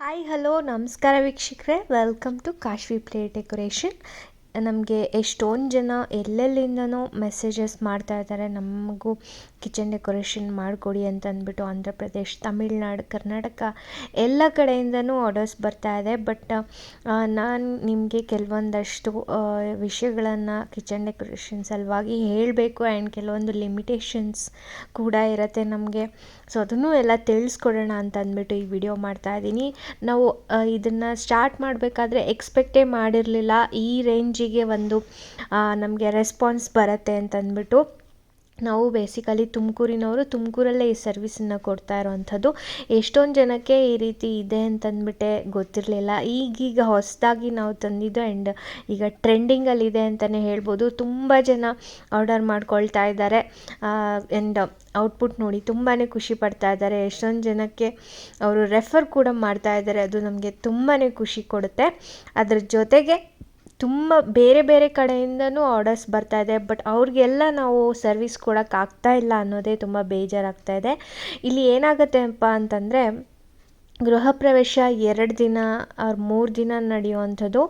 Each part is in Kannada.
ಹಾಯ್ ಹಲೋ ನಮಸ್ಕಾರ ವೀಕ್ಷಕರೇ. Welcome to Kashvi play decoration ನಮಗೆ ಎಷ್ಟೊಂದು ಜನ ಎಲ್ಲೆಲ್ಲಿಂದನೋ ಮೆಸೇಜಸ್ ಮಾಡ್ತಾ ಇದ್ದಾರೆ. ನಮಗೂ ಕಿಚನ್ ಡೆಕೋರೇಷನ್ ಮಾಡಿಕೊಡಿ ಅಂತ ಅಂದ್ಬಿಟ್ಟು ಆಂಧ್ರ ಪ್ರದೇಶ್, ತಮಿಳ್ನಾಡು, ಕರ್ನಾಟಕ ಎಲ್ಲ ಕಡೆಯಿಂದನೂ ಆರ್ಡರ್ಸ್ ಬರ್ತಾ ಇದೆ. ಬಟ್ ನಾನು ನಿಮಗೆ ಕೆಲವೊಂದಷ್ಟು ವಿಷಯಗಳನ್ನು ಕಿಚನ್ ಡೆಕೋರೇಷನ್ ಸಲುವಾಗಿ ಹೇಳಬೇಕು ಆ್ಯಂಡ್ ಕೆಲವೊಂದು ಲಿಮಿಟೇಷನ್ಸ್ ಕೂಡ ಇರುತ್ತೆ ನಮಗೆ. ಸೊ, ಅದನ್ನು ಎಲ್ಲ ತಿಳಿಸ್ಕೊಡೋಣ ಅಂತ ಅಂದ್ಬಿಟ್ಟು ಈ ವಿಡಿಯೋ ಮಾಡ್ತಾ ಇದ್ದೀನಿ ನಾವು ಇದನ್ನು ಸ್ಟಾರ್ಟ್ ಮಾಡಬೇಕಾದ್ರೆ ಎಕ್ಸ್ಪೆಕ್ಟೇ ಮಾಡಿರಲಿಲ್ಲ. ಈ ರೇಂಜಿಗೆ ಒಂದು ನಮಗೆ ರೆಸ್ಪಾನ್ಸ್ ಬರುತ್ತೆ ಅಂತ ಅಂದ್ಬಿಟ್ಟು ನಾವು ಬೇಸಿಕಲಿ ತುಮಕೂರಿನವರು ತುಮಕೂರಲ್ಲೇ ಈ ಸರ್ವಿಸನ್ನು ಕೊಡ್ತಾ ಇರುವಂಥದ್ದು. ಎಷ್ಟೊಂದು ಜನಕ್ಕೆ ಈ ರೀತಿ ಇದೆ ಅಂತಂದ್ಬಿಟ್ಟೆ ಗೊತ್ತಿರಲಿಲ್ಲ. ಈಗೀಗ ಹೊಸದಾಗಿ ನಾವು ತಂದಿದ್ದು ಆ್ಯಂಡ್ ಈಗ ಟ್ರೆಂಡಿಂಗಲ್ಲಿದೆ ಅಂತಲೇ ಹೇಳ್ಬೋದು. ತುಂಬ ಜನ ಆರ್ಡರ್ ಮಾಡ್ಕೊಳ್ತಾ ಇದ್ದಾರೆ. ಆ್ಯಂಡ್ ಔಟ್ಪುಟ್ ನೋಡಿ ತುಂಬಾ ಖುಷಿ ಪಡ್ತಾ ಇದ್ದಾರೆ. ಎಷ್ಟೊಂದು ಜನಕ್ಕೆ ಅವರು ರೆಫರ್ ಕೂಡ ಮಾಡ್ತಾ ಇದ್ದಾರೆ. ಅದು ನಮಗೆ ತುಂಬಾ ಖುಷಿ ಕೊಡುತ್ತೆ. ಅದ್ರ ಜೊತೆಗೆ ತುಂಬ ಬೇರೆ ಬೇರೆ ಕಡೆಯಿಂದನೂ ಆರ್ಡರ್ಸ್ ಬರ್ತಾ ಇದೆ ಬಟ್ ಅವ್ರಿಗೆಲ್ಲ ನಾವು ಸರ್ವಿಸ್ ಕೊಡೋಕ್ಕಾಗ್ತಾ ಇಲ್ಲ ಅನ್ನೋದೇ ತುಂಬ ಬೇಜಾರಾಗ್ತಾ ಇದೆ. ಇಲ್ಲಿ ಏನಾಗುತ್ತೆ ಅಪ್ಪ ಅಂತಂದರೆ, ಗೃಹ ಪ್ರವೇಶ ಎರಡು ದಿನ ಅವ್ರ ಮೂರು ದಿನ ನಡೆಯುವಂಥದ್ದು.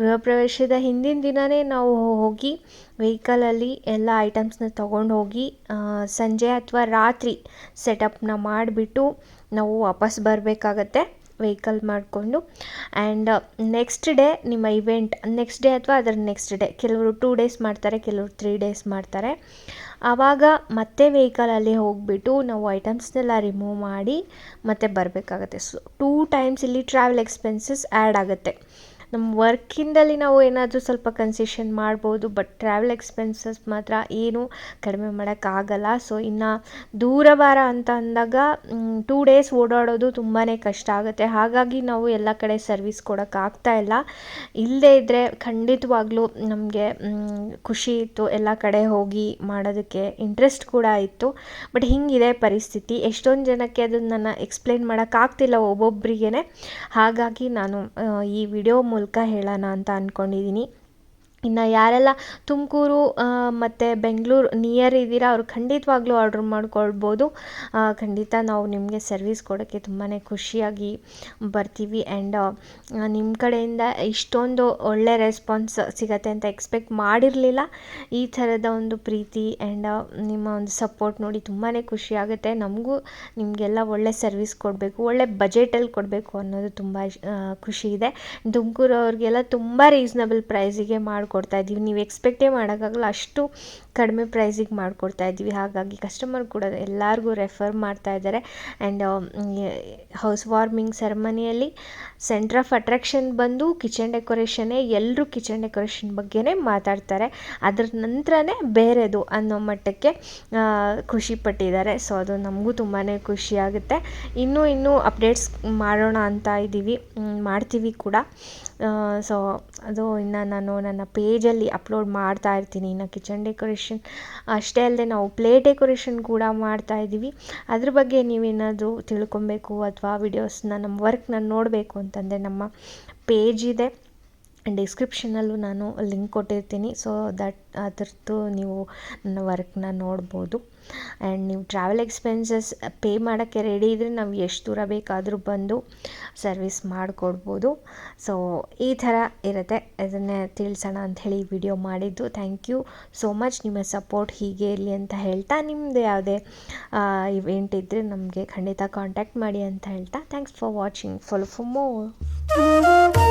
ಗೃಹ ಪ್ರವೇಶದ ಹಿಂದಿನ ದಿನವೇ ನಾವು ಹೋಗಿ ವೆಹಿಕಲಲ್ಲಿ ಎಲ್ಲ ಐಟಮ್ಸ್ನ ತೊಗೊಂಡು ಹೋಗಿ ಸಂಜೆ ಅಥವಾ ರಾತ್ರಿ ಸೆಟಪ್ನ ಮಾಡಿಬಿಟ್ಟು ನಾವು ವಾಪಸ್ ಬರಬೇಕಾಗತ್ತೆ. ವೆಹಿಕಲ್ ಮಾಡಿಕೊಂಡು. ಆ್ಯಂಡ್ ನೆಕ್ಸ್ಟ್ ಡೇ ನಿಮ್ಮ ಇವೆಂಟ್ ನೆಕ್ಸ್ಟ್ ಡೇ ಅಥವಾ ಅದರ ನೆಕ್ಸ್ಟ್ ಡೇ ಕೆಲವರು ಟೂ ಡೇಸ್ ಮಾಡ್ತಾರೆ, ಕೆಲವರು ತ್ರೀ ಡೇಸ್ ಮಾಡ್ತಾರೆ. ಆವಾಗ ಮತ್ತೆ ವೆಹಿಕಲಲ್ಲಿ ಹೋಗಿಬಿಟ್ಟು ನಾವು ಐಟಮ್ಸ್ನೆಲ್ಲ ರಿಮೂವ್ ಮಾಡಿ ಮತ್ತೆ ಬರಬೇಕಾಗತ್ತೆ. ಸೊ ಟೂ ಟೈಮ್ಸ್ ಇಲ್ಲಿ ಟ್ರಾವೆಲ್ ಎಕ್ಸ್ಪೆನ್ಸಸ್ ಆ್ಯಡ್ ಆಗುತ್ತೆ. ನಮ್ಮ ವರ್ಕಿಂದಲ್ಲಿ ನಾವು ಏನಾದರೂ ಸ್ವಲ್ಪ ಕನ್ಸೆಷನ್ ಮಾಡ್ಬೋದು ಬಟ್ ಟ್ರಾವೆಲ್ ಎಕ್ಸ್ಪೆನ್ಸಸ್ ಮಾತ್ರ ಏನೂ ಕಡಿಮೆ ಮಾಡೋಕ್ಕಾಗಲ್ಲ ಸೊ ಇನ್ನು ದೂರ ವಾರ ಅಂತ ಅಂದಾಗ ಟೂ ಡೇಸ್ ಓಡಾಡೋದು ತುಂಬಾ ಕಷ್ಟ ಆಗುತ್ತೆ. ಹಾಗಾಗಿ ನಾವು ಎಲ್ಲ ಕಡೆ ಸರ್ವಿಸ್ ಕೊಡೋಕ್ಕಾಗ್ತಾ ಇಲ್ಲ. ಇಲ್ಲದೇ ಇದ್ದರೆ ಖಂಡಿತವಾಗ್ಲೂ ನಮಗೆ ಖುಷಿ ಇತ್ತು ಎಲ್ಲ ಕಡೆ ಹೋಗಿ ಮಾಡೋದಕ್ಕೆ ಇಂಟ್ರೆಸ್ಟ್ ಕೂಡ ಇತ್ತು. ಬಟ್ ಹಿಂಗಿದೆ ಪರಿಸ್ಥಿತಿ. ಎಷ್ಟೊಂದು ಜನಕ್ಕೆ ಅದನ್ನು ನಾನು ಎಕ್ಸ್ಪ್ಲೇನ್ ಮಾಡೋಕ್ಕಾಗ್ತಿಲ್ಲ ಒಬ್ಬೊಬ್ಬರಿಗೇ ಹಾಗಾಗಿ ನಾನು ಈ ವಿಡಿಯೋ ಮೂಲಕ ಹೇಳೋಣ ಅಂತ ಅಂದ್ಕೊಂಡಿದ್ದೀನಿ ಇನ್ನು ಯಾರೆಲ್ಲ ತುಮಕೂರು ಮತ್ತು ಬೆಂಗಳೂರು ನಿಯರ್ ಇದ್ದೀರಾ, ಅವ್ರು ಖಂಡಿತವಾಗ್ಲೂ ಆರ್ಡ್ರ್ ಮಾಡ್ಕೊಳ್ಬೋದು. ಖಂಡಿತ ನಾವು ನಿಮಗೆ ಸರ್ವಿಸ್ ಕೊಡೋಕ್ಕೆ ತುಂಬಾ ಖುಷಿಯಾಗಿ ಬರ್ತೀವಿ ಆ್ಯಂಡ್ ನಿಮ್ಮ ಕಡೆಯಿಂದ ಇಷ್ಟೊಂದು ಒಳ್ಳೆ ರೆಸ್ಪಾನ್ಸ್ ಸಿಗತ್ತೆ ಅಂತ ಎಕ್ಸ್ಪೆಕ್ಟ್ ಮಾಡಿರಲಿಲ್ಲ. ಈ ಥರದ ಒಂದು ಪ್ರೀತಿ ಆ್ಯಂಡ್ ನಿಮ್ಮ ಒಂದು ಸಪೋರ್ಟ್ ನೋಡಿ ತುಂಬಾ ಖುಷಿ ಆಗುತ್ತೆ. ನಮಗೂ ನಿಮಗೆಲ್ಲ ಒಳ್ಳೆ ಸರ್ವಿಸ್ ಕೊಡಬೇಕು, ಒಳ್ಳೆ ಬಜೆಟಲ್ಲಿ ಕೊಡಬೇಕು ಅನ್ನೋದು ತುಂಬ ಖುಷಿ ಇದೆ. ತುಮಕೂರು ಅವ್ರಿಗೆಲ್ಲ ತುಂಬ ರೀಸ್ನಬಲ್ ಪ್ರೈಸಿಗೆ ಮಾಡಿ ಕೊಡ್ತಾ ಇದ್ದೀವಿ. ನೀವು ಎಕ್ಸ್ಪೆಕ್ಟೇ ಮಾಡೋಕ್ಕಾಗಲ್ಲ. ಅಷ್ಟು ಕಡಿಮೆ ಪ್ರೈಸಿಗೆ ಮಾಡಿಕೊಡ್ತಾ ಇದ್ದೀವಿ. ಹಾಗಾಗಿ ಕಸ್ಟಮರ್ ಕೂಡ ಎಲ್ಲರಿಗೂ ರೆಫರ್ ಮಾಡ್ತಾ ಇದ್ದಾರೆ. ಆ್ಯಂಡ್ ಹೌಸ್ ವಾರ್ಮಿಂಗ್ ಸೆರೆಮನಿಯಲ್ಲಿ ಸೆಂಟ್ರ್ ಆಫ್ ಅಟ್ರಾಕ್ಷನ್ ಬಂದು ಕಿಚನ್ ಡೆಕೋರೇಷನ್ನೇ ಎಲ್ಲರೂ ಕಿಚನ್ ಡೆಕೋರೇಷನ್ ಬಗ್ಗೆನೇ ಮಾತಾಡ್ತಾರೆ. ಅದ್ರ ನಂತರನೇ ಬೇರೆದು ಅನ್ನೋ ಮಟ್ಟಕ್ಕೆ ಖುಷಿ ಪಟ್ಟಿದ್ದಾರೆ. ಸೊ ಅದು ನಮಗೂ ತುಂಬಾ ಖುಷಿಯಾಗುತ್ತೆ ಇನ್ನೂ ಇನ್ನೂ ಅಪ್ಡೇಟ್ಸ್ ಮಾಡೋಣ ಅಂತ ಇದ್ದೀವಿ. ಮಾಡ್ತೀವಿ ಕೂಡ. ಸೊ ಅದು ಇನ್ನು ನಾನು ನನ್ನ ಪೇಜಲ್ಲಿ ಅಪ್ಲೋಡ್ ಮಾಡ್ತಾ ಇರ್ತೀನಿ. ಇನ್ನು ಕಿಚನ್ ಡೆಕೋರೇಷನ್ ಅಷ್ಟೇ ಅಲ್ಲದೆ ನಾವು ಪ್ಲೇ ಡೆಕೋರೇಷನ್ ಕೂಡ ಮಾಡ್ತಾ ಇದ್ದೀವಿ. ಅದ್ರ ಬಗ್ಗೆ ನೀವೇನಾದರೂ ತಿಳ್ಕೊಬೇಕು ಅಥವಾ ವಿಡಿಯೋಸ್ನ ನಮ್ಮ ವರ್ಕ್ನ ನೋಡಬೇಕು ಅಂತಂದರೆ ನಮ್ಮ ಪೇಜ್ ಇದೆ. ಡಿಸ್ಕ್ರಿಪ್ಷನಲ್ಲೂ ನಾನು ಲಿಂಕ್ ಕೊಟ್ಟಿರ್ತೀನಿ. ಸೊ ದಟ್ ಅದರದ್ದು ನೀವು ನನ್ನ ವರ್ಕ್ನ ನೋಡ್ಬೋದು. ಆ್ಯಂಡ್ ನೀವು ಟ್ರಾವೆಲ್ ಎಕ್ಸ್ಪೆನ್ಸಸ್ ಪೇ ಮಾಡೋಕ್ಕೆ ರೆಡಿ ಇದ್ದರೆ ನಾವು ಎಷ್ಟು ದೂರ ಬೇಕಾದರೂ ಬಂದು ಸರ್ವಿಸ್ ಮಾಡಿಕೊಡ್ಬೋದು. ಸೊ ಈ ಥರ ಇರುತ್ತೆ. ಅದನ್ನೇ ತಿಳಿಸೋಣ ಹೇಳಿ ವಿಡಿಯೋ ಮಾಡಿದ್ದು. ಥ್ಯಾಂಕ್ ಯು ಸೋ ಮಚ್ ನಿಮ್ಮ ಸಪೋರ್ಟ್ ಹೀಗೆ ಇರಲಿ ಅಂತ ಹೇಳ್ತಾ ನಿಮ್ಮದು ಯಾವುದೇ ಇವೆಂಟ್ ಇದ್ದರೆ ನಮಗೆ ಖಂಡಿತ ಕಾಂಟ್ಯಾಕ್ಟ್ ಮಾಡಿ ಅಂತ ಹೇಳ್ತಾ. Thanks for watching follow for more